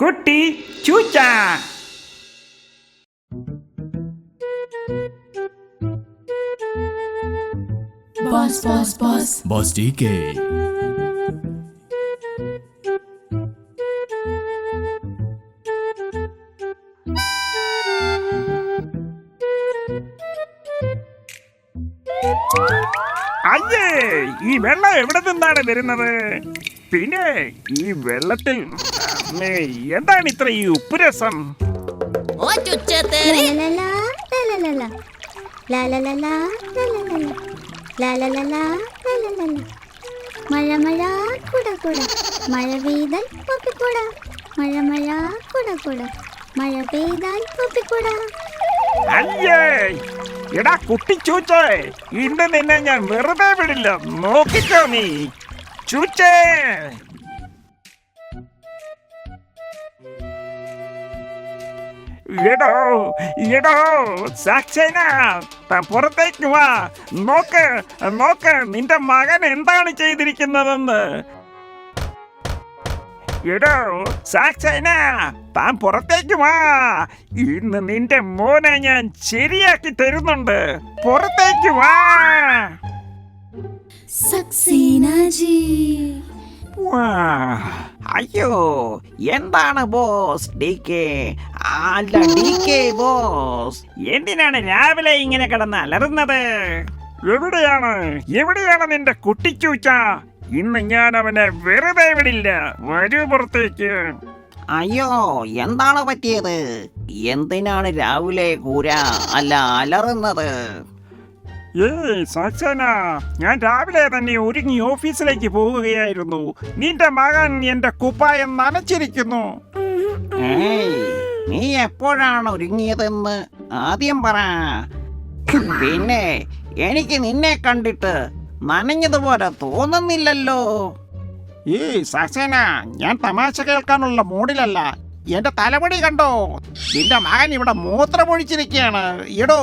കുട്ടി ചൂച്ച boss boss boss. D K. അയ്യേ ഈ വെള്ളം എവിടെ നിന്നാണ് വരുന്നത്? പിന്നെ ഈ വെള്ളത്തിൽ എന്താണ് ഇത്ര ഈ ഉപ്പുരസം? മഴ മഴ കുട കുട. മഴ പെയ്താൽ പൊപ്പിക്കുട. മഴ മഴ കുട കുട. മഴ പെയ്താൽ പൊപ്പിക്കുട. അയ്യേ എടാ കുട്ടി ചൂച്ചേ ഇന്ന് നിന്നെ ഞാൻ വെറുതെ വിടില്ല. നോക്കിക്കോ നീ. ചൂച്ചേ. എടോ എടോ സാക്ഷന പുറത്തേക്ക് വാ. നോക്ക് നോക്ക് നിന്റെ മകൻ എന്താണ് ചെയ്തിരിക്കുന്നതെന്ന്. എടോ സാക്ഷേന താൻ പുറത്തേക്ക് വാ. ഇന്ന് നിന്റെ മോനെ ഞാൻ ശരിയാക്കി തരുന്നുണ്ട്. പുറത്തേക്ക് വാ. സക്സീന ജി. അയ്യോ എന്താണ് ബോസ്? ഡി കെ അല്ല ഡി കെ ബോസ്. എന്തിനാണ് രാവിലെ ഇങ്ങനെ കിടന്ന് അലറുന്നത്? എവിടെയാണ്? എവിടെയാണ് നിന്റെ കുട്ടിച്ചൂച്ച? ഇന്ന് ഞാൻ അവനെ വെറുതെ വിടില്ല. വരൂ പുറത്തേക്ക്. അയ്യോ എന്താണ് പറ്റിയത്? എന്തിനാണ് രാവിലെ കൂര അല്ല അലറുന്നത്? ഏയ് സാക്ഷാന ഞാൻ രാവിലെ തന്നെ ഒരുങ്ങി ഓഫീസിലേക്ക് പോവുകയായിരുന്നു നിന്റെ മകൻ എന്റെ കുപ്പായം നനച്ചിരിക്കുന്നു. ഏയ് നീ എപ്പോഴാണ് ഒരുങ്ങിയതെന്ന് ആദ്യം പറ. പിന്നെ എനിക്ക് നിന്നെ കണ്ടിട്ട് നനഞ്ഞതുപോലെ തോന്നുന്നില്ലല്ലോ. ഈ സക്സേന ഞാൻ തമാശ കേൾക്കാനുള്ള മൂഡിലല്ല. എന്റെ തലമുടി കണ്ടോ? നിന്റെ മകൻ ഇവിടെ മൂത്രമൊഴിച്ചിരിക്കുകയാണ്. എടോ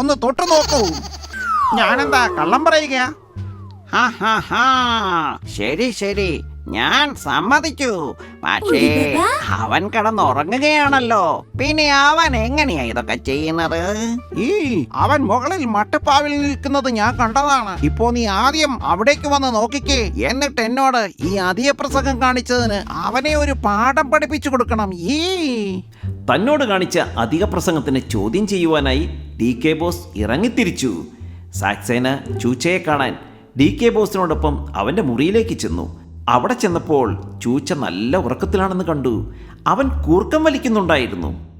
ഒന്ന് തൊട്ടു നോക്കൂ ഞാനെന്താ കള്ളം പറയുക? ശരി ശരി. ഞാൻ സമ്മതിച്ചു. പക്ഷേ. അവൻ കിടന്നുറങ്ങുകയാണല്ലോ. പിന്നെ അവൻ എങ്ങനെയാ ഇതൊക്കെ ചെയ്യുന്നത്? ഈ അവൻ മുകളിൽ മട്ടുപ്പാവിൽ നിൽക്കുന്നത് ഞാൻ കണ്ടതാണ്. ഇപ്പോ നീ ആദ്യം അവിടേക്ക് വന്ന് നോക്കിക്കേ. എന്നിട്ട് എന്നോട് ഈ അധിക പ്രസംഗം കാണിച്ചതിന് അവനെ ഒരു പാഠം പഠിപ്പിച്ചു കൊടുക്കണം. ഈ. തന്നോട് കാണിച്ച അധിക പ്രസംഗത്തിന് ചോദ്യം ചെയ്യുവാനായി ഡി കെ ബോസ് ഇറങ്ങിത്തിരിച്ചു. സാക്സേന ചൂച്ചയെ കാണാൻ ഡി കെ ബോസിനോടൊപ്പം അവന്റെ മുറിയിലേക്ക് ചെന്നു അവിടെ ചെന്നപ്പോൾ ചൂച്ച നല്ല ഉറക്കത്തിലാണെന്ന് കണ്ടു അവൻ കൂർക്കം വലിക്കുന്നുണ്ടായിരുന്നു.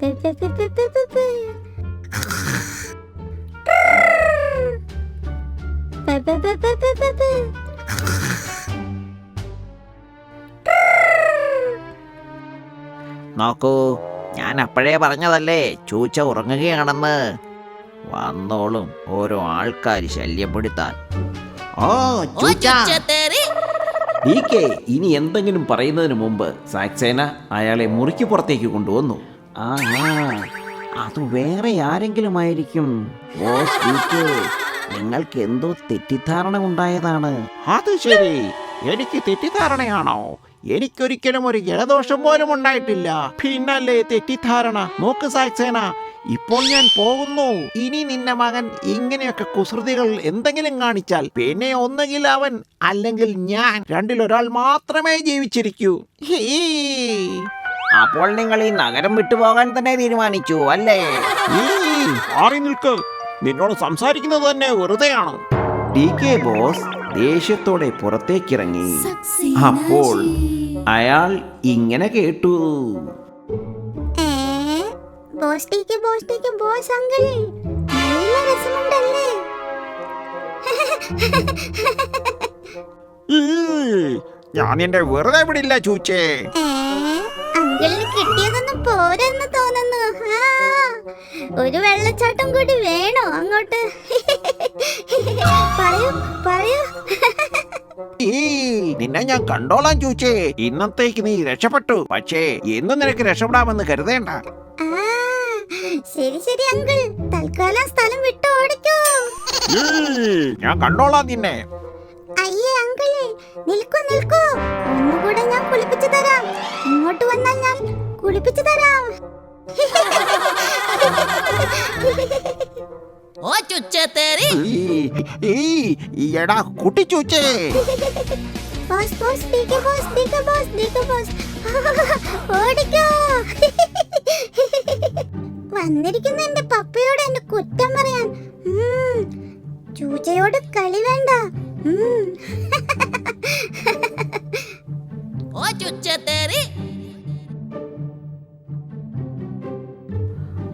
നോക്കൂ ഞാൻ അപ്പോഴേ പറഞ്ഞതല്ലേ ചൂച്ച ഉറങ്ങുകയാണെന്ന്. വന്നോളും ഓരോ ആൾക്കാർ ശല്യപ്പെടുത്താൻ. ഇനി എന്തെങ്കിലും പറയുന്നതിന് മുമ്പ് സാക്സേന അയാളെ മുറിക്ക് പുറത്തേക്ക് കൊണ്ടുവന്നു. ആ അത് വേറെ ആരെങ്കിലും ആയിരിക്കും ഓ നിങ്ങൾക്ക് എന്തോ തെറ്റിദ്ധാരണ ഉണ്ടായതാണ്. അത് ശരി. എനിക്ക് തെറ്റിദ്ധാരണയാണോ? എനിക്കൊരിക്കലും ഒരു ജലദോഷം പോലും ഉണ്ടായിട്ടില്ല. പിന്നല്ലേ തെറ്റിദ്ധാരണ. നോക്ക് സാക്സേന ഇപ്പോൾ ഞാൻ പോകുന്നു. ഇനി നിന്റെ മകൻ ഇങ്ങനെയൊക്കെ കുസൃതികൾ എന്തെങ്കിലും കാണിച്ചാൽ പിന്നെ ഒന്നുകിൽ അവൻ അല്ലെങ്കിൽ ഞാൻ രണ്ടിലൊരാൾ മാത്രമേ ജീവിച്ചിരിക്കൂ. അപ്പോൾ നിങ്ങൾ ഈ നഗരം വിട്ടുപോകാൻ തന്നെ തീരുമാനിച്ചു അല്ലേ? മാറി നിൽക്ക്. നിന്നോട് സംസാരിക്കുന്നത് തന്നെ വെറുതെയാണ്. D K boss. ദേഷ്യത്തോടെ പുറത്തേക്കിറങ്ങി. അപ്പോൾ അയാൾ ഇങ്ങനെ കേട്ടു. ബോസ്റ്റിക്ക് ബോസ്റ്റിക്ക് ബോസ് അങ്കിൾ. നല്ല രസമുണ്ടല്ലേ? ഞാൻ എന്റെ വെറുതെ വിടില്ല ചൂച്ചേ. അങ്കിളിന് കിട്ടിയതൊന്നും പോരെന്ന് തോന്നുന്നു. ആ, ഒരു വെള്ളച്ചാട്ടം കൂടി വേണോ അങ്ങോട്ട്? പറയൂ പറയൂ. ഈ നിന്നെ ഞാൻ കണ്ടോളാം ചോദിച്ചേ ഇന്നത്തേക്ക് നീ രക്ഷപ്പെട്ടു. പക്ഷേ എന്നും നിനക്ക് രക്ഷപ്പെടാമെന്ന് കരുതേണ്ട. ശരി ശരി അങ്കിൾ. തൽക്കാലം സ്ഥലം വിട്ടു ഓടിക്കൂ. ഞാൻ കണ്ടോളാം നിന്നെ. അയ്യേ അങ്കിളേ നിൽക്കൂ നിൽക്കൂ. ഒന്നുകൂടെ ഞാൻ കുളിപ്പിച്ചു തരാം. ഇങ്ങോട്ട് വന്നാൽ ഞാൻ കുളിപ്പിച്ചു തരാം. ഓ ചുച്ചത്തേരി ഈ ഈ എടാ കുട്ടിച്ചൂച്ചേ ബോസ് ബോസ് ഡിക ബോസ് ഡിക ബോസ് ഡിക ബോസ് ഓടിക്കോ. വന്നിരിക്കുന്ന എന്റെ പപ്പയോട് എന്റെ കുറ്റം പറയാൻ. ചൂച്ചയോട് കളി വേണ്ട. ഓ ചുച്ചത്തേരി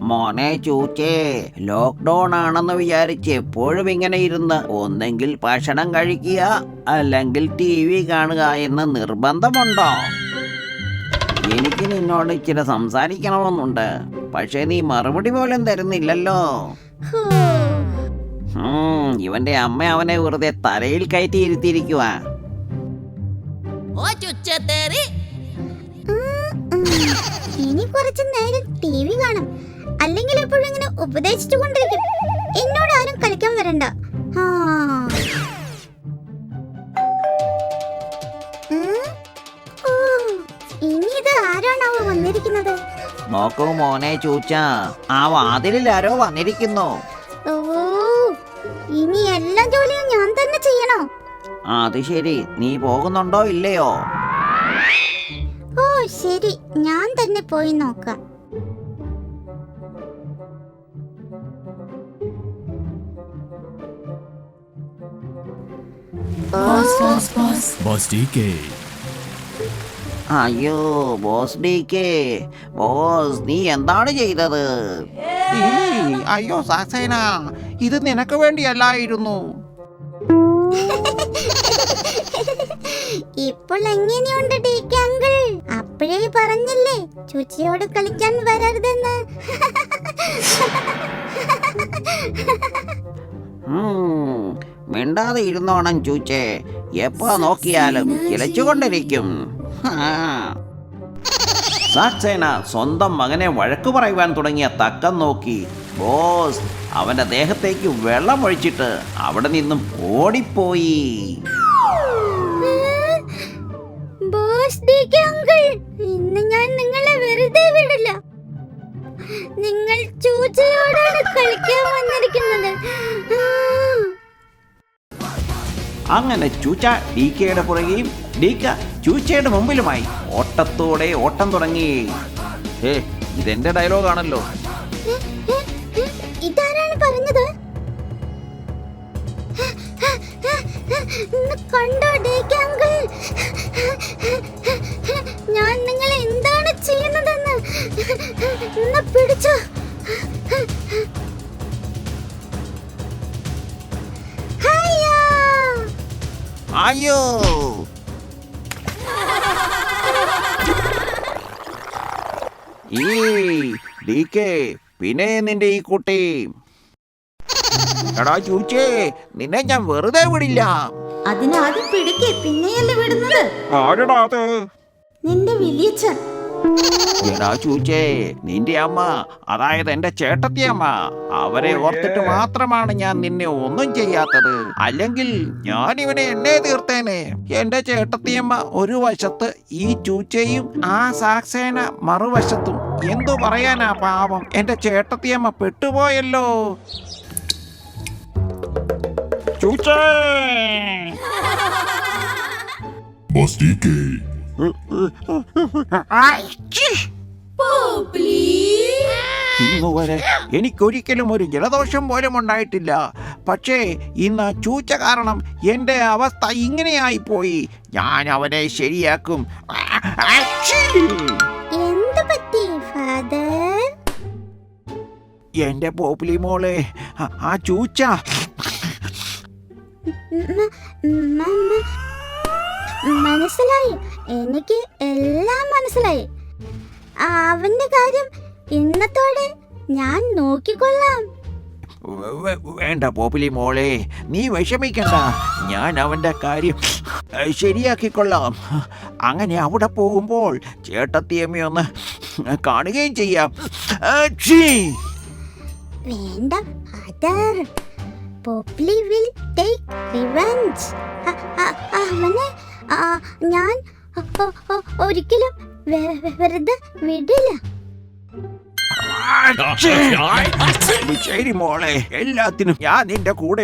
മോനെ ചൂച്ചേ ലോക്ക്ഡൗൺ ആണെന്ന് വിചാരിച്ച് എപ്പോഴും ഇങ്ങനെ ഇരുന്ന് ഒന്നെങ്കിൽ ഭക്ഷണം കഴിക്കുക അല്ലെങ്കിൽ ടി വി കാണുക എന്ന് നിർബന്ധമുണ്ടോ? എനിക്ക് നിന്നോട് ഇച്ചിരി സംസാരിക്കണമെന്നുണ്ട്. പക്ഷേ നീ മറുപടി പോലും തരുന്നില്ലല്ലോ. ഹൂ. ഇവന്റെ അമ്മ അവനെ വെറുതെ തലയിൽ കയറ്റി ഇരുത്തിയിരിക്കുക. ഇനി കുറച്ചു നേരം ടി വി കാണും. എപ്പോഴും ഇങ്ങനെ ഉപദേശിച്ചു കൊണ്ടിരിക്കും എന്നോട് ആരും കളിക്കാൻ വരണ്ട. ഇനി ഇത് ആരാണാവോ വന്നിരിക്കുന്നത്? നോക്കൂ മോനെ ചൂച്ച. ആ വാതിലിൽ ആരോ വന്നിരിക്കുന്നു. ഓ. ഇനി എല്ലാ ജോലിയും ഞാൻ തന്നെ ചെയ്യണോ? അത് ശരി. നീ പോകുന്നുണ്ടോ ഇല്ലയോ? ഓ ശരി. ഞാൻ തന്നെ പോയി നോക്കാം. Boss boss boss boss D K അയ്യോ ബോസ് ഡി കെ ബോസ് നീ എന്താണ് ചെയ്തത്? അയ്യോ സാക്സേന ഇത് നിനക്ക് വേണ്ടിയല്ലായിരുന്നു. ഇപ്പോൾ എങ്ങനെയുണ്ട് ഡീക്ക് അങ്കിൾ? അപ്പോഴേ പറഞ്ഞില്ലേ ചുച്ചിയോട് കളിക്കാൻ വരരുതെന്ന്. ഉം, മിണ്ടാതെ ഇരുന്നോണം ചൂച്ചേ. എപ്പോ നോക്കിയാലും കിളച്ചുകൊണ്ടിരിക്കും ആ. സാക്സേന സ്വന്തം മകനെ വഴക്കു പറയുവാൻ തുടങ്ങിയ തക്കം നോക്കി ബോസ് അവന്റെ ദേഹത്തേക്ക് വെള്ളം ഒഴിച്ചിട്ട് അവിടെ നിന്നും ഓടിപ്പോയി. ഇന്ന് ഞാൻ നിങ്ങളെ വെറുതെ വിടില്ല. നിങ്ങൾ ചൂച്ചയോടാണ് കളിക്കാൻ വന്നിരിക്കുന്നത്. അങ്ങനെ ചൂച്ച ഡി കെയുടെ പുറകെയും ഡീക്ക ചൂച്ചയുടെ മുമ്പിലുമായി ഓട്ടത്തോടെ ഓട്ടം തുടങ്ങി. ഏ ഇതെന്റെ ഡയലോഗാണല്ലോ. ഇതാരാണ് പറഞ്ഞത്? കണ്ടോ ഡേക്ക് അങ്കിൾ? ഞാൻ നിങ്ങളെ എന്താണ് ചെയ്യുന്നതെന്ന്? പിടിച്ചോ? അയ്യോ ഈ ഡി കെ പിന്നെ നിന്റെ ഈ കുട്ടി എടാ ചൂച്ചേ നിന്നെ ഞാൻ വെറുതെ വിടില്ല. അതിനാദ്യം പിടിക്കേ പിന്നെയല്ലേ വിടുന്നത്? ആരടാ അത്? നിന്റെ വലിയച്ഛൻ. എടാ ചൂച്ചേ നിന്റെ അമ്മ അതായത് എന്റെ ചേട്ടത്തിയമ്മ അവരെ ഓർത്തിട്ട് മാത്രമാണ് ഞാൻ നിന്നെ ഒന്നും ചെയ്യാത്തത്. അല്ലെങ്കിൽ ഞാൻ ഇവനെ എന്നെ തീർത്തേനെ. എന്റെ ചേട്ടത്തിയമ്മ ഒരു വശത്ത് ഈ ചൂച്ചയും ആ സാക്സേന മറുവശത്തും എന്തു പറയാനാ പാവം? എന്റെ ചേട്ടത്തിയമ്മ പെട്ടുപോയല്ലോ. ചൂച്ചേ! ഇന്നുവരെ എനിക്കൊരിക്കലും ഒരു ജലദോഷം പോലും ഉണ്ടായിട്ടില്ല. പക്ഷേ ഇന്ന് ചൂച്ച കാരണം എന്റെ അവസ്ഥ ഇങ്ങനെയായി പോയി ഞാൻ അവനെ ശരിയാക്കും. എന്റെ പോപ്പിലി മോളെ ആ- ചൂച്ച. മനസ്സിലായി. എനിക്ക് എല്ലാം മനസ്സിലായി. അവന്റെ കാര്യം ഇന്നത്തോടെ ഞാൻ നോക്കിക്കൊള്ളാം. വേണ്ട പോപ്പിലി മോളെ നീ വിഷമിക്കണ്ട. ഞാൻ അവന്റെ കാര്യം ശരിയാക്കിക്കൊള്ളാം. അങ്ങനെ അവിടെ പോകുമ്പോൾ ചേട്ടത്തിയമ്മയൊന്ന് കാണുകയും ചെയ്യാം! വേണ്ട പോപ്ലി വിൽ ടേക്ക് റിവെഞ്ച്. അവനെ ആ, ഞാൻ ഒരിക്കലും വെറുതെ വിടില്ല. ശരി മോളെ എല്ലാത്തിനും ഞാൻ നിന്റെ കൂടെ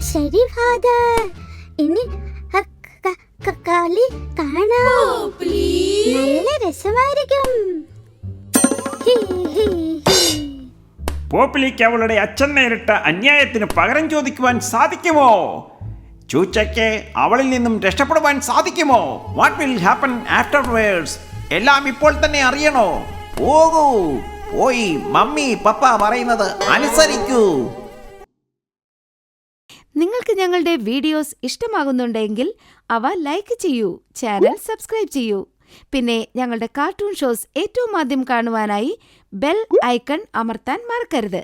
ശരി ഫാദർ. ഇനി കളി കാണാം. നല്ല രസമായിരിക്കും. പോപ്പിളിക്ക്. അവളുടെ അച്ഛൻ നേരിട്ട അന്യായത്തിന് പകരം ചോദിക്കുവാൻ സാധിക്കുമോ? ചൂച്ചയ്ക്ക് അവളിൽ നിന്നും രക്ഷപ്പെടുവാൻ സാധിക്കുമോ? What will happen afterwards എല്ലാം ഇപ്പോൾ തന്നെ അറിയണോ? പോകൂ. പോയി മമ്മി പപ്പ പറയുന്നത് അനുസരിക്കൂ. നിങ്ങൾക്ക് ഞങ്ങളുടെ വീഡിയോസ് ഇഷ്ടമാകുന്നുണ്ടെങ്കിൽ അവ ലൈക്ക് ചെയ്യൂ ചാനൽ സബ്സ്ക്രൈബ് ചെയ്യൂ. പിന്നെ ഞങ്ങളുടെ കാർട്ടൂൺ ഷോസ് ഏറ്റവും ആദ്യം കാണുവാനായി ബെൽ ഐക്കൺ അമർത്താൻ മറക്കരുത്.